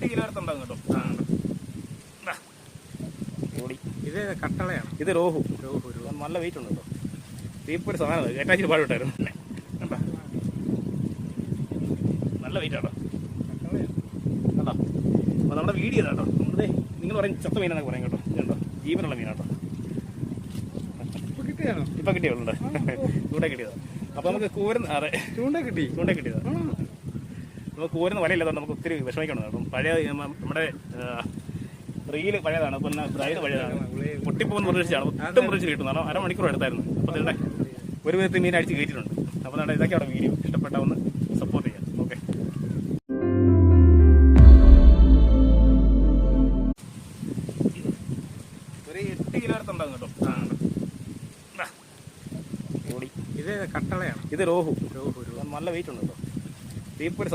എട്ട് കിലോ അടുത്തുണ്ടാകും കേട്ടോ ദാ. ഓടി. ഇത് കട്ടളയാണ്. ഇത് റോഹു. രോഹു രോഹു. നല്ല വെയിറ്റ് ഉണ്ട് കേട്ടോ. തീപ്പൊരു സാധനം ഏറ്റാച്ചിരി പാടുവിട്ടായിരുന്നു കണ്ടാ? നല്ല വെയിറ്റ് ആട്ടോ. കണ്ടോ? അപ്പോൾ നമ്മുടെ വീഡിയോ കേട്ടോ നമ്മുടെ നിങ്ങൾ പറയും ചത്ത മീനാണെന്ന് പറയും കേട്ടോ. കണ്ടോ ജീവനുള്ള മീനാട്ടോ. ഇപ്പൊ കിട്ടിയാണോ ഇപ്പം കിട്ടിയുണ്ട് ഇവിടെ കിട്ടിയതാണ് അപ്പോൾ നമുക്ക് കൂരുന്ന അതെ. ചൂണ്ട കിട്ടി. ചൂണ്ട കിട്ടിയത്. ആണോ? നമുക്ക് കൂരുന്ന വലയില്ലാത്തതുകൊണ്ട് നമുക്ക് ഒത്തിരി വിഷമിക്കണം അപ്പം പഴയ നമ്മ- നമ്മുടെ റീൽ പഴയതാണ് അപ്പം ബ്രൈഡ് പഴയതാണ്. പൊട്ടിപ്പോകുന്ന പ്രതീക്ഷിച്ചാണ് ഒട്ടും മുറിച്ച് കിട്ടുന്നതാണ് അരമണിക്കൂർ എടുത്തായിരുന്നു. അപ്പോൾ നിങ്ങളുടെ ഒരു വിധത്തിൽ മീൻ അടിച്ച് കയറ്റിയിട്ടുണ്ട്. അപ്പോൾ നമ്മുടെ ഇതൊക്കെയാണ് വീഡിയോ. ഇഷ്ടപ്പെട്ട ഒന്ന് സപ്പോർട്ട് ചെയ്യാം. ഓക്കെ ഒരു എട്ട് കിലോ അടുത്തുണ്ടാകും കേട്ടോ. ഇത് കട്ടളയാണ്. ഇത് രോഹു രോഹു. നല്ല വെയിറ്റ് ഉണ്ട് കേട്ടോ. തീപ്പൊരു